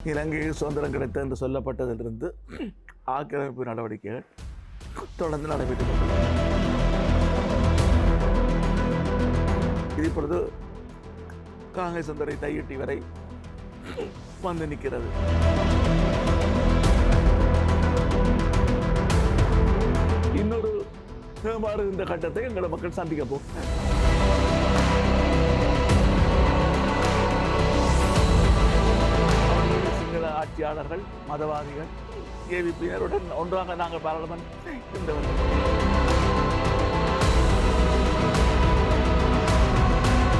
இலங்கையில் சுதந்திரம் கிடைத்தது என்று சொல்லப்பட்டதிலிருந்து ஆக்கிரமிப்பு நடவடிக்கைகள் தொடர்ந்து நடைபெற்று இது இப்பொழுது காங்கிரஸ் சுந்தரை தையிட்டி வரை வந்து நிற்கிறது. இன்னொரு மாறுகின்ற கட்டத்தை எங்களை மக்கள் சந்திக்க போகிறார் சிங்கள மதவாதிகள் ஏவிபியினருடன் ஒன்றாக நாங்கள் பாராளுமன்ற இருந்தவர்கள்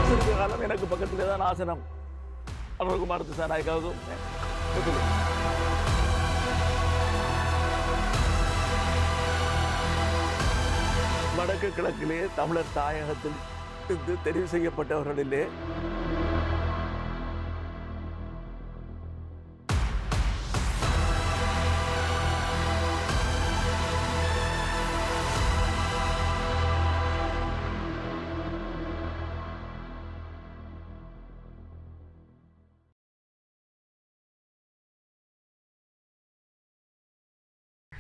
சிறிது காலம் எனக்கு பக்கத்திலே தான் ஆசனம். அருள்குமார் திசாநாயக்காவுக்கும் வடக்கு கிழக்கிலே தமிழர் தாயகத்தில் இருந்து தெரிவு செய்யப்பட்டவர்களிலே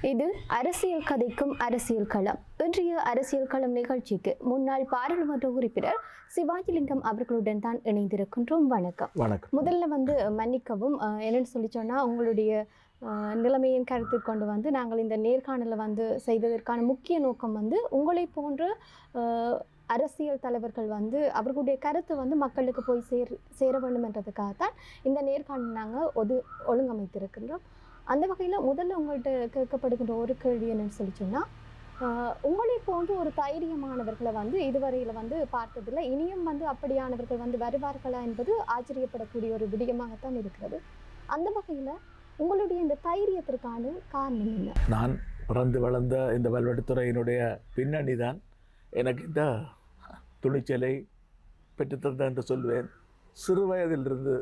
இது அரசியல் கதைக்கும் அரசியல் களம். இன்றைய அரசியல் களம் நிகழ்ச்சிக்கு முன்னாள் பாராளுமன்ற உறுப்பினர் சிவாஜிலிங்கம் அவர்களுடன் தான் இணைந்திருக்கின்றோம். வணக்கம். வணக்கம். முதல்ல வந்து மன்னிக்கவும் என்னன்னு சொல்லி சொன்னால் உங்களுடைய நிலைமையின் கருத்தில் கொண்டு வந்து நாங்கள் இந்த நேர்காணலை வந்து செய்ததற்கான முக்கிய நோக்கம் வந்து உங்களை போன்ற அரசியல் தலைவர்கள் வந்து அவர்களுடைய கருத்து வந்து மக்களுக்கு போய் சேர் சேர வேண்டும் என்றதுக்காகத்தான் இந்த நேர்காணல் நாங்கள் ஒது ஒழுங்கமைத்திருக்கின்றோம். அந்த வகையில் முதல்ல உங்கள்கிட்ட கேட்கப்படுகின்ற ஒரு கேள்வி என்னன்னு சொல்லி சொன்னால் உங்களை போன்ற ஒரு தைரியமானவர்களை வந்து இதுவரையில் வந்து பார்த்ததில்லை. இனியும் வந்து அப்படியானவர்கள் வந்து வருவார்களா என்பது ஆச்சரியப்படக்கூடிய ஒரு விடயமாகத்தான் இருக்கிறது. அந்த வகையில் உங்களுடைய இந்த தைரியத்திற்கான காரணம் என்ன? நான் பிறந்து வளர்ந்த இந்த வல்வெடுத்துறையினுடைய பின்னணி தான். எனக்கு இந்த துணிச்சலை பெற்றுத்தந்த என்று சொல்வேன். சிறு வயதிலிருந்து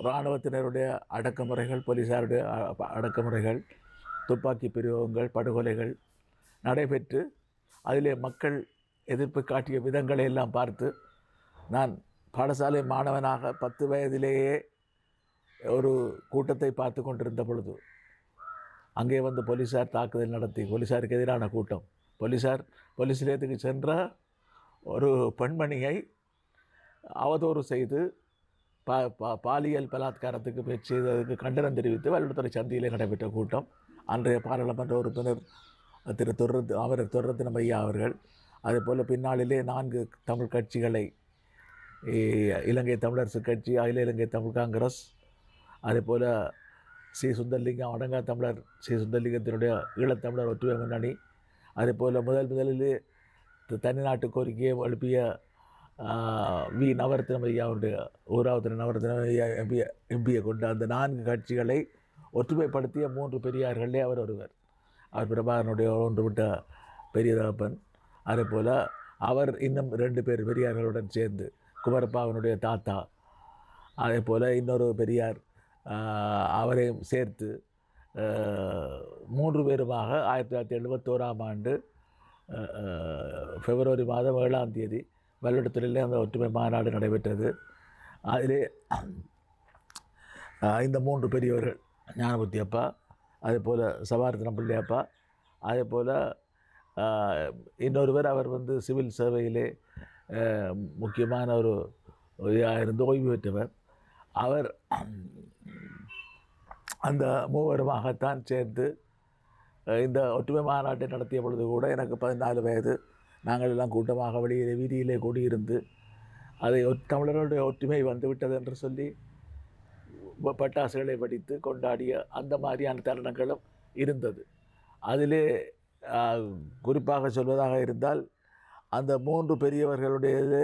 இராணுவத்தினருடைய அடக்குமுறைகள் போலீஸாருடைய அடக்குமுறைகள் துப்பாக்கி பிரயோகங்கள் படுகொலைகள் நடைபெற்று அதிலே மக்கள் எதிர்ப்பு காட்டிய விதங்களை எல்லாம் பார்த்து நான் பாடசாலை மாணவனாக பத்து வயதிலேயே ஒரு கூட்டத்தை பார்த்து கொண்டிருந்த பொழுது அங்கே வந்து போலீஸார் தாக்குதல் நடத்தி போலீஸாருக்கு எதிரான கூட்டம். போலீஸார் போலீஸ் நிலையத்துக்கு சென்ற ஒரு பெண்மணியை அவதூறு செய்து பா பா பாலியல் பலாத்காரத்துக்கு முயற்சி செய்ததற்கு கண்டனம் தெரிவித்து வல்லுத்துறை சந்தியிலே நடைபெற்ற கூட்டம். அன்றைய பாராளுமன்ற உறுப்பினர் திரு துர்ரத் அவர் துர்ரத்தினம் ஐயா அவர்கள். அதேபோல் பின்னாளிலே நான்கு தமிழ் கட்சிகளை இலங்கை தமிழரசு கட்சி அகில இலங்கை தமிழ் காங்கிரஸ் அதேபோல் சி. சுந்தர்லிங்கம் அடங்கா தமிழர் சி. சுந்தர்லிங்கத்தினுடைய ஈழத்தமிழர் ஒற்றுமை முன்னணி. அதேபோல் முதல் முதலில் த- தனிநாட்டு கோரிக்கையை எழுப்பிய வி நவரத்னம் ஐயா அவருடைய ஊராவது நவரத்னம் ஐயா எம்பியை எம்பியை கொண்ட அந்த நான்கு கட்சிகளை ஒற்றுமைப்படுத்திய மூன்று பெரியார்களே அவர் ஒருவர். அவர் பிரபாகரனுடைய ஒன்று விட்ட பெரிய தகப்பன் அதே போல் அவர் இன்னும் ரெண்டு பேர் பெரியார்களுடன் சேர்ந்து குமரப்பாவனுடைய தாத்தா. அதே போல் இன்னொரு பெரியார் அவரையும் சேர்த்து மூன்று பேருமாக ஆயிரத்தி தொள்ளாயிரத்தி எழுபத்தோராம் ஆண்டு பிப்ரவரி மாதம் ஏழாம் தேதி வல்லுடத்துறையில் அந்த ஒற்றுமை மாநாடு நடைபெற்றது. அதிலே இந்த மூன்று பெரியவர்கள் ஞானபுத்தி அப்பா அதே போல் சபாரத்னம் பிள்ளையப்பா அதே போல் இன்னொருவர் அவர் வந்து சிவில் சேவையிலே முக்கியமான ஒரு இருந்து ஓய்வு பெற்றவர். அவர் அந்த மூவருமாகத்தான் சேர்ந்து இந்த ஒற்றுமை மாநாட்டை நடத்திய பொழுது கூட எனக்கு பதினாலு வயது. நாங்கள் எல்லாம் கூட்டமாக வெளியிலே வீதியிலே கூடியிருந்து அதை தமிழர்களுடைய ஒற்றுமை வந்துவிட்டது என்று சொல்லி ப- பட்டாசுகளை வெடித்து கொண்டாடிய அந்த மாதிரியான தருணங்களும் இருந்தது. அதிலே குறிப்பாக சொல்வதாக இருந்தால் அந்த மூன்று பெரியவர்களுடையது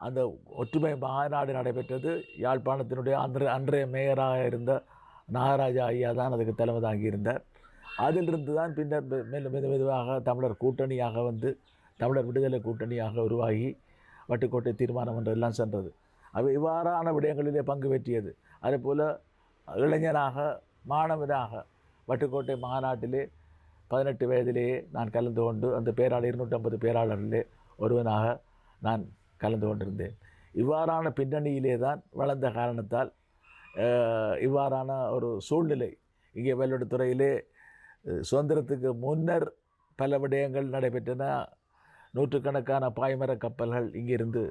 அந்த ஒற்றுமை மாநாடு நடைபெற்றது. யாழ்ப்பாணத்தினுடைய அன்ற அன்றைய மேயராக இருந்த நாகராஜா ஐயா தான் அதுக்கு தலைமை தாங்கியிருந்தார் அதிலிருந்து தான் பின்னர் மெது மெதுவாக தமிழர் கூட்டணியாக வந்து தமிழர் விடுதலை கூட்டணியாக உருவாகி வட்டுக்கோட்டை தீர்மானம் என்றெல்லாம் சென்றது. அவை இவ்வாறான விடயங்களிலே பங்கு பெற்றியது. அதுபோல் இளைஞனாக மாணவனாக வட்டுக்கோட்டை மாநாட்டிலே பதினெட்டு வயதிலேயே நான் கலந்து கொண்டு அந்த பேராளர் இருநூற்றம்பது பேராளர்களே ஒருவனாக நான் கலந்து கொண்டிருந்தேன். இவ்வாறான பின்னணியிலே தான் வளர்ந்த காரணத்தால் இவ்வாறான ஒரு சூழ்நிலை இங்கே வெள்ளடுத்துறையிலே துறையிலே சுதந்திரத்துக்கு முன்னர் பல விடயங்கள் நடைபெற்றன. நூற்றுக்கணக்கான பாய்மர கப்பல்கள் இங்கிருந்து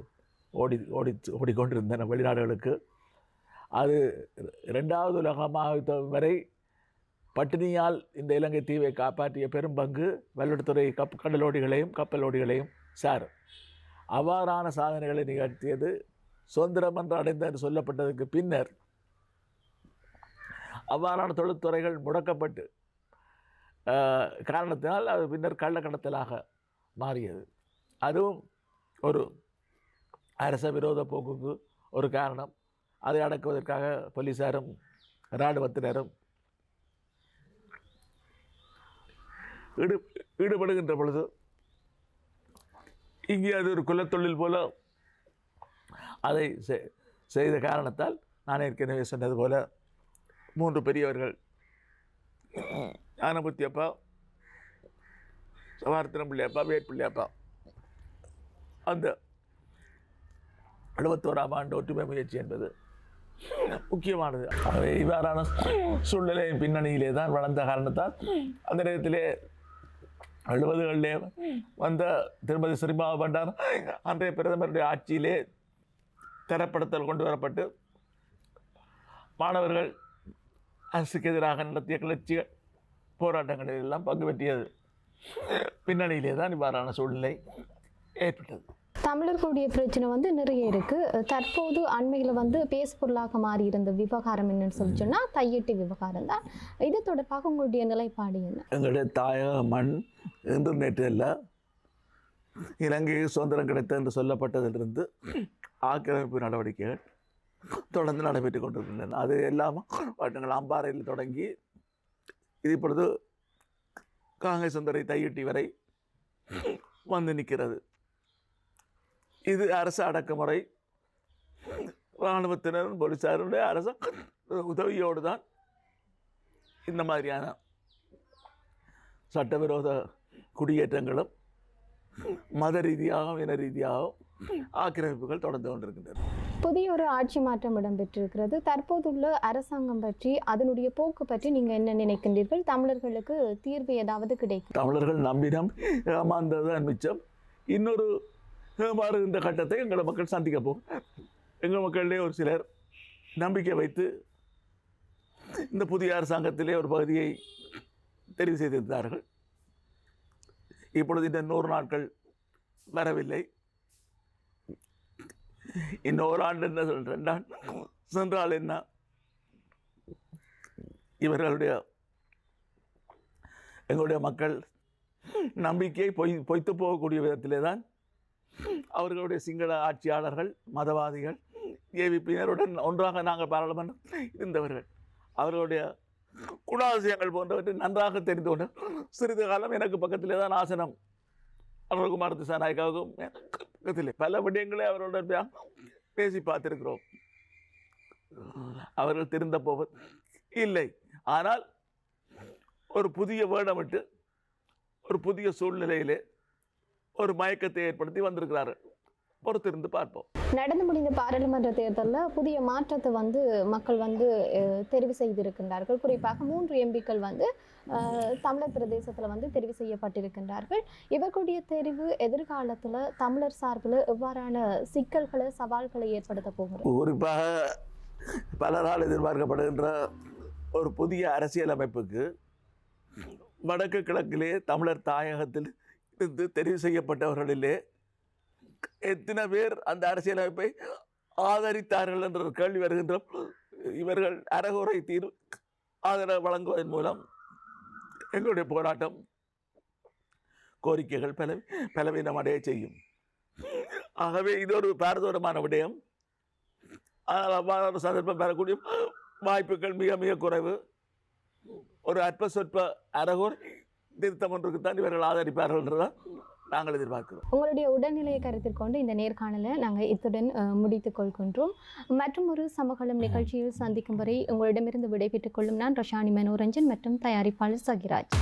ஓடி ஓடி ஓடிக்கொண்டிருந்தன வெளிநாடுகளுக்கு. அது ரெண்டாவது உலகமாக வரை பட்டினியால் இந்த இலங்கை தீவை காப்பாற்றிய பெரும் பங்கு வெள்ளத்துறை கப் கடலோடிகளையும் கப்பலோடிகளையும் சார். அவ்வாறான சாதனைகளை நிகழ்த்தியது சுதந்திரம் என்று அடைந்த என்று சொல்லப்பட்டதற்கு பின்னர் அவ்வாறான தொழில்துறைகள் முடக்கப்பட்டு காரணத்தினால் அது பின்னர் கள்ளக்கடத்தலாக மாறியது. அதுவும் ஒரு அரச விரோத போக்குக்கு ஒரு காரணம். அதை அடக்குவதற்காக போலீஸாரும் இராணுவத்தினரும் ஈடு ஈடுபடுகின்ற பொழுது இங்கே அது ஒரு குலத்தொழில் போல அதை செ- செய்த காரணத்தால் நான் ஏற்கனவே சொன்னது போல மூன்று பெரியவர்கள் ஞானபுத்தி அப்பா சவார்த்தனம் பிள்ளையப்பா வேட்பிள்ளையப்பா அந்த எழுபத்தோராம் ஆண்டு ஒற்றுமை முயற்சி என்பது முக்கியமானது. இவ்வாறான சூழ்நிலையின் பின்னணியிலே தான் வளர்ந்த காரணத்தால் அந்த நேரத்திலே எழுபதுகளிலே வந்த திருமதி சிறிமா பண்டார் அன்றைய பிரதமருடைய ஆட்சியிலே தரப்படுத்தல் கொண்டு வரப்பட்டு மாணவர்கள் அரசுக்கு எதிராக நடத்திய கிளர்ச்சிகள் போராட்டங்களில் எல்லாம் பங்கு பெற்றியது. பின்னணியிலே தான் இவ்வாறான சூழ்நிலை ஏற்பட்டது. தமிழர்களுடைய பிரச்சனை வந்து நிறைய இருக்கு. தற்போது அண்மையில் வந்து பேசுபொருளாக மாறி இருந்த விவகாரம் என்னன்னு சொல்லி சொன்னா தையெட்டு விவகாரம் தான். இது தொடர்பாக உங்களுடைய நிலைப்பாடு என்ன? எங்களுடைய தாயக மண் என்று நேற்று அல்ல இலங்கைக்கு சுதந்திரம் கிடைத்தது என்று சொல்லப்பட்டதிலிருந்து ஆக்கிரமிப்பு நடவடிக்கைகள் தொடர்ந்து நடைபெற்று கொண்டிருக்கின்றன. அது எல்லாம் வட்டங்கள் அம்பாறையில் தொடங்கி இது இப்பொழுது காங்கை சுந்தரை தையிட்டி வரை வந்து நிற்கிறது. இது அரசு அடக்குமுறை. இராணுவத்தினரும் போலீஸாருடைய அரசு உதவியோடு தான் இந்த மாதிரியான சட்டவிரோத குடியேற்றங்களும் மத ரீதியாகவும் இன ரீதியாகவும் ஆக்கிரமிப்புகள் தொடர்ந்து கொண்டிருக்கின்றன. புதிய ஒரு ஆட்சி மாற்றம் இடம்பெற்றிருக்கிறது. தற்போதுள்ள அரசாங்கம் பற்றி அதனுடைய போக்கு பற்றி நீங்க என்ன நினைக்கின்றீர்கள்? தமிழர்களுக்கு தீர்வு ஏதாவது கிடைக்கும்? தமிழர்கள் நம்பினம் ஏமாந்ததுதான் மிச்சம். இன்னொரு மாறுகின்ற கட்டத்தை எங்கள் மக்கள் சந்திக்க போகும்? எங்கள் மக்களிலே ஒரு சிலர் நம்பிக்கை வைத்து இந்த புதிய அரசாங்கத்திலே ஒரு பகுதியை தெரிவு செய்திருந்தார்கள். இப்பொழுது இந்த நூறு நாட்கள் வரவில்லை. இன்னொரு ஆண்டு என்ன சொல்கிறேன் நான் சென்றால் என்ன? இவர்களுடைய எங்களுடைய மக்கள் நம்பிக்கையை பொய் பொய்த்து போகக்கூடிய விதத்திலே தான் அவர்களுடைய சிங்கள ஆட்சியாளர்கள் மதவாதிகள் ஏவிப்பினருடன் ஒன்றாக நாங்கள் பாராளுமன்றம் இருந்தவர்கள். அவர்களுடைய குணாதிசயங்கள் போன்றவற்றை நன்றாக தெரிந்து கொண்டு சிறிது காலம் எனக்கு பக்கத்திலே தான் ஆசனம். அருள்குமார் திசாநாயக்காவுக்கும் பக்கத்திலே பல விடயங்களை அவர்களுடன் பே- பேசி பார்த்திருக்கிறோம். அவர்கள் திருந்த போவது இல்லை. ஆனால் ஒரு புதிய வேடமிட்டு ஒரு புதிய சூழ்நிலையிலே ஒரு மயக்கத்தை ஏற்படுத்தி வந்திருக்கிறார்கள் பொறுத்திருந்து பார்ப்போம். நடந்து முடிந்த பாராளுமன்ற தேர்தலில் புதிய மாற்றத்தை வந்து மக்கள் வந்து தெரிவு செய்திருக்கின்றார்கள். குறிப்பாக மூன்று எம்பிக்கள் வந்து தமிழர் பிரதேசத்தில் வந்து தெரிவு செய்யப்பட்டிருக்கின்றார்கள். இவர்களுடைய தெரிவு எதிர்காலத்தில் தமிழர் சார்பில் எவ்வாறான சிக்கல்களை சவால்களை ஏற்படுத்த போகிறது? குறிப்பாக பலரால் எதிர்பார்க்கப்படுகின்ற ஒரு புதிய அரசியல் அமைப்புக்கு வடக்கு கிழக்கிலே தமிழர் தாயகத்தில் இருந்து தெரிவு செய்யப்பட்டவர்களிலே எத்தனை பேர் அந்த அரசியலமைப்பை ஆதரித்தார்கள் என்ற ஒரு கேள்வி வருகின்ற இவர்கள் அறகுறை தீர்வு ஆதரவு வழங்குவதன் மூலம் எங்களுடைய போராட்டம் கோரிக்கைகள் பல பலவீனம் அடைய செய்யும். ஆகவே இது ஒரு பாரதூரமான விடயம். ஆனால் அவ்வாறு ஒரு சந்தர்ப்பம் பெறக்கூடிய வாய்ப்புகள் மிக மிக குறைவு. ஒரு அற்ப சொற்ப அறகுறை திருத்தம் ஒன்றுக்குத்தான் இவர்கள் ஆதரிப்பார்கள் நாங்கள் எதிர்பார்க்கிறோம். உங்களுடைய உடல்நிலையை கருத்தில் கொண்டு இந்த நேர்காணலை நாங்கள் இத்துடன் முடித்துக் கொள்கின்றோம். மற்றும் ஒரு சமகாலம் நிகழ்ச்சியில் சந்திக்கும் வரை உங்களிடமிருந்து விடைபெற்றுக் கொள்ளும் நான் ரஷானி மனோரஞ்சன் மற்றும் தயாரிப்பாளர் சகிராஜ்.